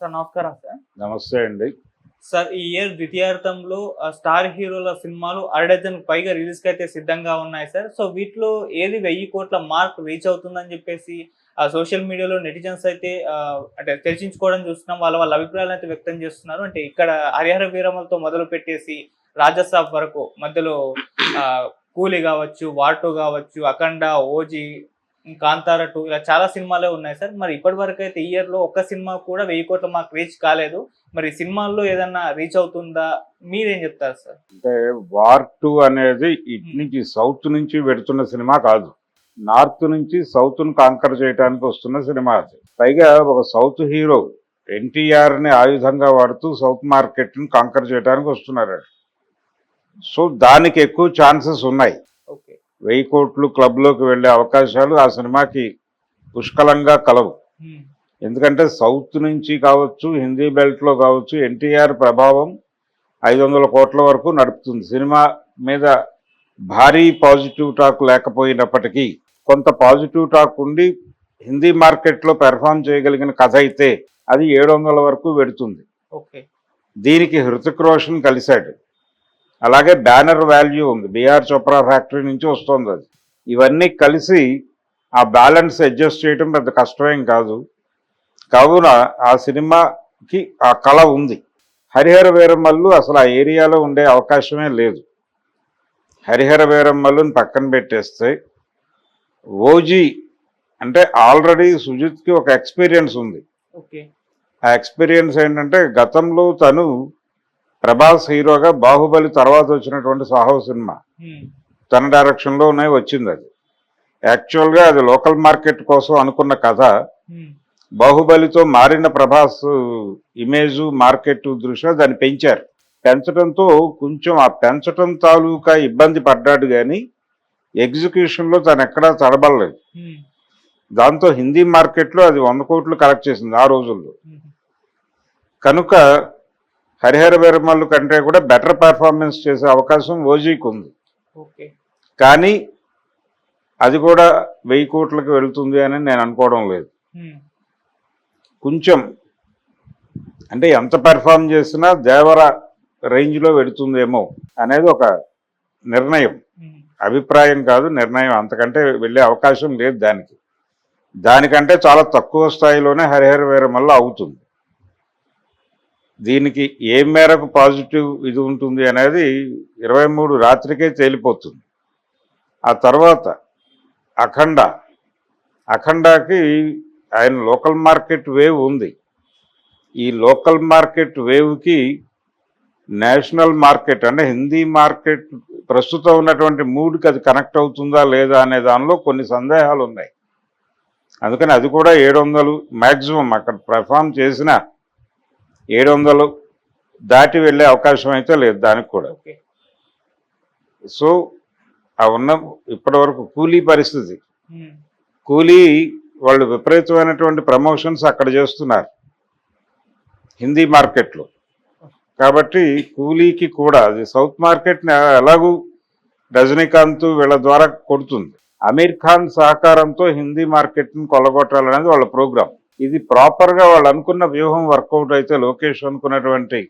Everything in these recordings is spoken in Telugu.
సార్ నమస్కారం సార్. నమస్తే అండి. సార్ ఈ ఇయర్ ద్వితీయార్థంలో స్టార్ హీరోల సినిమాలు అరడజన్ పైగా రిలీజ్కి అయితే సిద్ధంగా ఉన్నాయి సార్. సో వీటిలో ఏది వెయ్యి కోట్ల మార్క్ రీచ్ అవుతుందని చెప్పేసి ఆ సోషల్ మీడియాలో నెటిజన్స్ అయితే అంటే చర్చించుకోవడం చూస్తున్నాం. వాళ్ళ వాళ్ళ అభిప్రాయాలు అయితే వ్యక్తం చేస్తున్నారు. అంటే ఇక్కడ హరిహర వీరమలతో మొదలు పెట్టేసి రాజసాబ్ వరకు మధ్యలో కూలీ కావచ్చు వాటో కావచ్చు అఖండ ఓజీ కాంతార టూ ఇలా చాలా సినిమాలే ఉన్నాయి సార్. మరి ఇప్పటి వరకు అయితే ఈ ఇయర్లో ఒక్క సినిమా కూడా వెయ్యి కోట్ల మాకు రీచ్ కాలేదు. మరి సినిమాల్లో ఏదన్నా రీచ్ అవుతుందా? మీరేం చెప్తారు సార్? అంటే వార్ టూ అనేది ఇటు నుంచి సౌత్ నుంచి పెడుతున్న సినిమా కాదు. నార్త్ నుంచి సౌత్ను కాంకర్ చేయడానికి వస్తున్న సినిమా అది. పైగా ఒక సౌత్ హీరో ఎన్టీఆర్ని ఆయుధంగా వాడుతూ సౌత్ మార్కెట్ని కాంకర్ చేయడానికి వస్తున్నారు. సో దానికి ఎక్కువ ఛాన్సెస్ ఉన్నాయి. ఓకే. వెయ్యి కోట్లు క్లబ్లోకి వెళ్ళే అవకాశాలు ఆ సినిమాకి పుష్కలంగా కలవు. ఎందుకంటే సౌత్ నుంచి కావచ్చు హిందీ బెల్ట్లో కావచ్చు ఎన్టీఆర్ ప్రభావం ఐదు వందల కోట్ల వరకు నడుపుతుంది. సినిమా మీద భారీ పాజిటివ్ టాక్ లేకపోయినప్పటికీ కొంత పాజిటివ్ టాక్ ఉండి హిందీ మార్కెట్లో పెర్ఫామ్ చేయగలిగిన కథ అయితే అది ఏడు వందల వరకు పెడుతుంది దీనికి హృతిక్ రోషన్ కలిశాడు. అలాగే బ్యానర్ వాల్యూ ఉంది. బీఆర్ చోప్రా ఫ్యాక్టరీ నుంచి వస్తుంది అది. ఇవన్నీ కలిసి ఆ బ్యాలెన్స్ అడ్జస్ట్ చేయడం పెద్ద కష్టమేం కాదు. కావున ఆ సినిమాకి ఆ కళ ఉంది. హరిహర వీరమ్మల్లు అసలు ఆ ఏరియాలో ఉండే అవకాశమే లేదు. హరిహర వీరమ్మల్లుని పక్కన పెట్టేస్తే ఓజీ అంటే ఆల్రెడీ సుజిత్కి ఒక ఎక్స్పీరియన్స్ ఉంది. ఆ ఎక్స్పీరియన్స్ ఏంటంటే గతంలో తను ప్రభాస్ హీరోగా బాహుబలి తర్వాత వచ్చినటువంటి సాహో సినిమా. తన డైరెక్షన్లోనే వచ్చింది అది. యాక్చువల్గా అది లోకల్ మార్కెట్ కోసం అనుకున్న కథ. బాహుబలితో మారిన ప్రభాస్ ఇమేజ్ మార్కెట్ దృష్ట్యా దాన్ని పెంచారు. పెంచడంతో కొంచెం ఆ పెంచడం తాలూకా ఇబ్బంది పడ్డాడు కానీ ఎగ్జిక్యూషన్లో తను ఎక్కడా తడబడలేదు. దాంతో హిందీ మార్కెట్లో అది వంద కోట్లు కలెక్ట్ చేసింది ఆ రోజుల్లో. కనుక హరిహర వీరమల్లు కంటే కూడా బెటర్ పెర్ఫార్మెన్స్ చేసే అవకాశం ఓజీకి ఉంది. కానీ అది కూడా వెయ్యి కోట్లకు వెళ్తుంది అని నేను అనుకోవడం లేదు. కొంచెం అంటే ఎంత పెర్ఫామ్ చేసినా దేవర రేంజ్లో వెళుతుందేమో అనేది ఒక నిర్ణయం. అభిప్రాయం కాదు నిర్ణయం. అంతకంటే వెళ్ళే అవకాశం లేదు దానికి. దానికంటే చాలా తక్కువ స్థాయిలోనే హరిహర వీరమల్ల అవుతుంది. దీనికి ఏ మేరకు పాజిటివ్ ఇది ఉంటుంది అనేది ఇరవై మూడు రాత్రికే తేలిపోతుంది. ఆ తర్వాత అఖండ అఖండాకి ఆయన లోకల్ మార్కెట్ వేవ్ ఉంది. ఈ లోకల్ మార్కెట్ వేవ్కి నేషనల్ మార్కెట్ అంటే హిందీ మార్కెట్ ప్రస్తుతం ఉన్నటువంటి మూడ్కి అది కనెక్ట్ అవుతుందా లేదా అనే దానిలో కొన్ని సందేహాలు ఉన్నాయి. అందుకని అది కూడా ఏడు వందలు మ్యాక్సిమం అక్కడ పెర్ఫామ్ చేసిన ఏడు వందలు దాటి వెళ్ళే అవకాశం అయితే లేదు దానికి కూడా. సో ఆ ఉన్న ఇప్పటి వరకు కూలీ పరిస్థితి. కూలీ వాళ్ళు విపరీతమైనటువంటి ప్రమోషన్స్ అక్కడ చేస్తున్నారు. హిందీ మార్కెట్లో. కాబట్టి కూలీకి కూడా అది సౌత్ మార్కెట్ ఎలాగూ రజనీకాంత్ వీళ్ళ ద్వారా కొడుతుంది. అమీర్ ఖాన్ సహకారంతో హిందీ మార్కెట్ని కొల్లగొట్టాలనేది వాళ్ళ ప్రోగ్రామ్ ఇది ప్రాపర్గా వాళ్ళు అనుకున్న వ్యూహం వర్కౌట్ అయితే లోకేష్ అనుకున్నటువంటి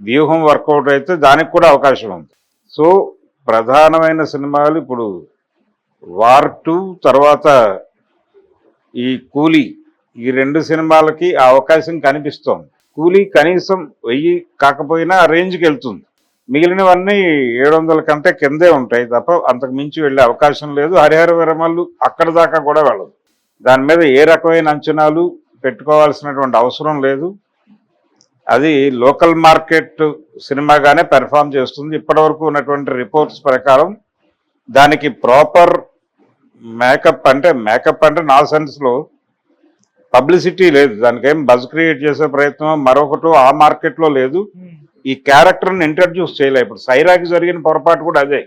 వ్యూహం వర్కౌట్ అయితే దానికి కూడా అవకాశం ఉంది. సో ప్రధానమైన సినిమాలు ఇప్పుడు వార్ టూ తర్వాత ఈ కూలీ ఈ రెండు సినిమాలకి ఆ అవకాశం కనిపిస్తోంది. కూలీ కనీసం వెయ్యి కాకపోయినా ఆ రేంజ్కి వెళ్తుంది. మిగిలినవన్నీ ఏడు వందల కంటే కిందే ఉంటాయి తప్ప అంతకు మించి వెళ్ళే అవకాశం లేదు. హరిహర విరమల్లు అక్కడ దాకా కూడా వెళ్ళదు. దాని మీద ఏ రకమైన అంచనాలు పెట్టుకోవాల్సినటువంటి అవసరం లేదు. అది లోకల్ మార్కెట్ సినిమాగానే పెర్ఫామ్ చేస్తుంది. ఇప్పటివరకు ఉన్నటువంటి రిపోర్ట్స్ ప్రకారం దానికి ప్రాపర్ మేకప్ అంటే మేకప్ అంటే నా సెన్స్లో పబ్లిసిటీ లేదు. దానికి ఏం బజ్ క్రియేట్ చేసే ప్రయత్నం మరొకటి ఆ మార్కెట్లో లేదు. ఈ క్యారెక్టర్ని ఇంట్రడ్యూస్ చేయలే. ఇప్పుడు సైరాకి జరిగిన పొరపాటు కూడా అదే.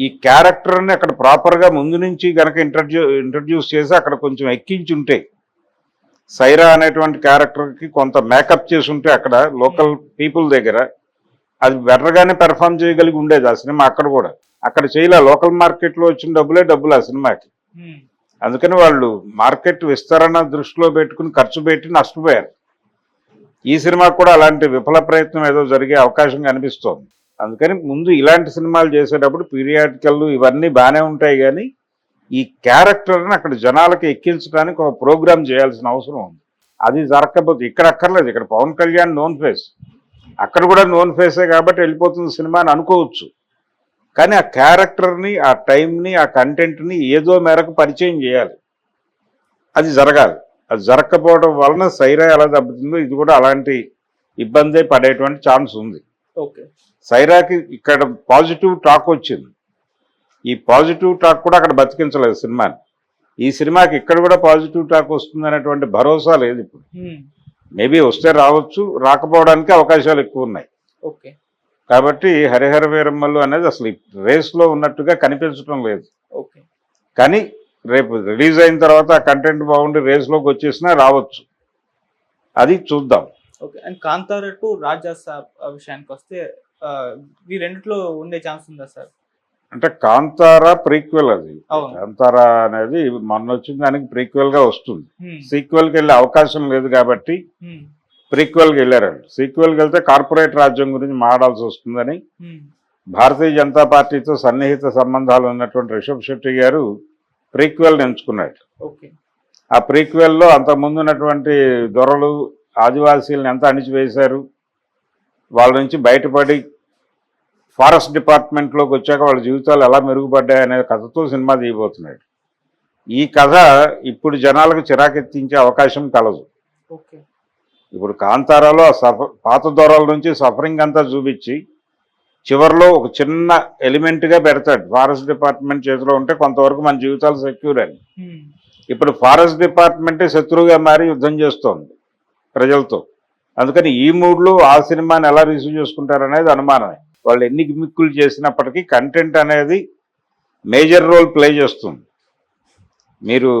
ఈ క్యారెక్టర్ని అక్కడ ప్రాపర్గా ముందు నుంచి గనక ఇంట్రడ్యూ ఇంట్రడ్యూస్ చేసి అక్కడ కొంచెం ఎక్కించి ఉంటే సైరా అనేటువంటి క్యారెక్టర్కి కొంత మేకప్ చేసి ఉంటే అక్కడ లోకల్ పీపుల్ దగ్గర అది బెటర్గానే పెర్ఫామ్ చేయగలిగి ఉండేది ఆ సినిమా అక్కడ కూడా. అక్కడ చేయలే లోకల్ మార్కెట్లో వచ్చిన డబ్బులే డబ్బులు ఆ సినిమాకి. అందుకని వాళ్ళు మార్కెట్ విస్తరణ దృష్టిలో పెట్టుకుని ఖర్చు పెట్టి నష్టపోయారు. ఈ సినిమాకు కూడా అలాంటి విఫల ప్రయత్నం ఏదో జరిగే అవకాశం కనిపిస్తోంది. అందుకని ముందు ఇలాంటి సినిమాలు చేసేటప్పుడు పీరియాడికల్ ఇవన్నీ బాగానే ఉంటాయి కానీ ఈ క్యారెక్టర్ని అక్కడ జనాలకి ఎక్కించడానికి ఒక ప్రోగ్రామ్ చేయాల్సిన అవసరం ఉంది. అది జరగకపోతే ఇక్కడ అక్కర్లేదు. ఇక్కడ పవన్ కళ్యాణ్ నోన్ ఫేస్ అక్కడ కూడా నోన్ ఫేసే కాబట్టి వెళ్ళిపోతుంది సినిమా అని అనుకోవచ్చు. కానీ ఆ క్యారెక్టర్ని ఆ టైంని ఆ కంటెంట్ని ఏదో మేరకు పరిచయం చేయాలి. అది జరగాలి. అది జరగకపోవడం వలన సైరా ఎలా దెబ్బతుందో ఇది కూడా అలాంటి ఇబ్బందే పడేటువంటి ఛాన్స్ ఉంది. సైరాకి ఇక్కడ పాజిటివ్ టాక్ వచ్చింది. ఈ పాజిటివ్ టాక్ కూడా అక్కడ బతికించలేదు సినిమాని. ఈ సినిమాకి ఇక్కడ కూడా పాజిటివ్ టాక్ వస్తుంది అనేటువంటి భరోసా లేదు ఇప్పుడు. మేబీ వస్తే రావచ్చు రాకపోవడానికి అవకాశాలు ఎక్కువ ఉన్నాయి. ఓకే. కాబట్టి హరిహర వీరమ్మలు అనేది అసలు రేస్లో ఉన్నట్టుగా కనిపించడం లేదు. ఓకే. కానీ రేపు రిలీజ్ అయిన తర్వాత కంటెంట్ బాగుండి రేస్లోకి వచ్చేసినా రావచ్చు. అది చూద్దాం. Okay. And Kantara to Raja Saab విషయానికి వస్తే ఈ రెండిట్లో ఉండే ఛాన్స్ ఉందా సార్? అంటే కాంతారా ప్రీక్వెల్ అది. కాంతారా అనేది మొన్న వచ్చిన దానికి ప్రీక్వెల్గా వస్తుంది. హ్మ్, సీక్వెల్కి వెళ్ళే అవకాశం లేదు కాబట్టి హ్మ్, ప్రీక్వెల్కి వెళ్ళారండి. సీక్వెల్కి వెళ్తే కార్పొరేట్ రాజ్యం గురించి మాట్లాడాల్సి వస్తుందని భారతీయ జనతా పార్టీతో సన్నిహిత సంబంధాలు ఉన్నటువంటి రిషబ్ శెట్టి గారు ప్రీక్వెల్ ఎంచుకున్నాడు. ఓకే. ఆ ప్రీక్వెల్లో అంతకుముందు ఉన్నటువంటి దొరలు ఆదివాసీలను ఎంత అణిచివేశారు? వాళ్ళ నుంచి బయటపడి ఫారెస్ట్ డిపార్ట్మెంట్లోకి వచ్చాక వాళ్ళ జీవితాలు ఎలా మెరుగుపడ్డాయి అనే కథతో సినిమా తీయబోతున్నాడు. ఈ కథ ఇప్పుడు జనాలకు చిరాకెత్తించే అవకాశం కలదు. ఓకే. ఇప్పుడు కాంతారాలో పాత దొరల నుంచి సఫరింగ్ అంతా చూపించి చివరిలో ఒక చిన్న ఎలిమెంట్గా పెడతాడు. ఫారెస్ట్ డిపార్ట్మెంట్ చేతిలో ఉంటే కొంతవరకు మన జీవితాలు సెక్యూర్ అని. ఇప్పుడు ఫారెస్ట్ డిపార్ట్మెంటే శత్రువుగా మారి యుద్ధం చేస్తోంది. ప్రజలతో. అందుకని ఈ మూడ్లో ఆ సినిమాని ఎలా రిసీవ్ చేసుకుంటారనేది అనుమానమే. వాళ్ళు ఎన్ని గిమిక్కులు చేసినప్పటికీ కంటెంట్ అనేది మేజర్ రోల్ ప్లే చేస్తుంది. మీరు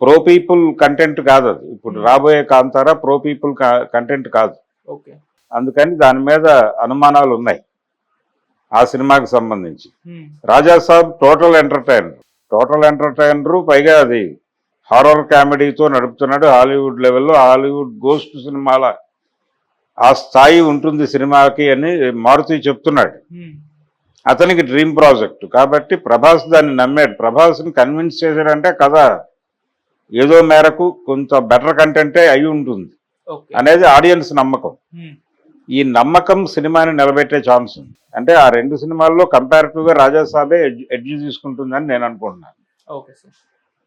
ప్రో పీపుల్ కంటెంట్ కాదు అది. ఇప్పుడు రాబోయే కాంతారా ప్రో పీపుల్ కంటెంట్ కాదు. ఓకే. అందుకని దాని మీద అనుమానాలు ఉన్నాయి. ఆ సినిమాకి సంబంధించి. హ్మ్, Raja Saab total entertainer. Total entertainer పైగా అది హారర్ కామెడీతో నడుపుతున్నాడు. హాలీవుడ్ లెవెల్లో హాలీవుడ్ గోస్ట్ సినిమాల ఆ స్థాయి ఉంటుంది సినిమాకి అని మారుతి చెప్తున్నాడు. హ్మ్, అతనికి డ్రీమ్ ప్రాజెక్ట్. కాబట్టి ప్రభాస్ దాన్ని నమ్మాడు. ప్రభాస్ని కన్విన్స్ చేశాడంటే కథ ఏదో మేరకు కొంత బెటర్ కంటెంటే అయి ఉంటుంది అనేది ఆడియన్స్ నమ్మకం. హ్మ్, ఈ నమ్మకం సినిమాని నిలబెట్టే ఛాన్స్ ఉంది. అంటే ఆ రెండు సినిమాల్లో కంపారిటివ్గా రాజా సాబే ఎడ్జ్ ఎడ్జ్ తీసుకుంటుందని నేను అనుకుంటున్నాను. Okay sir.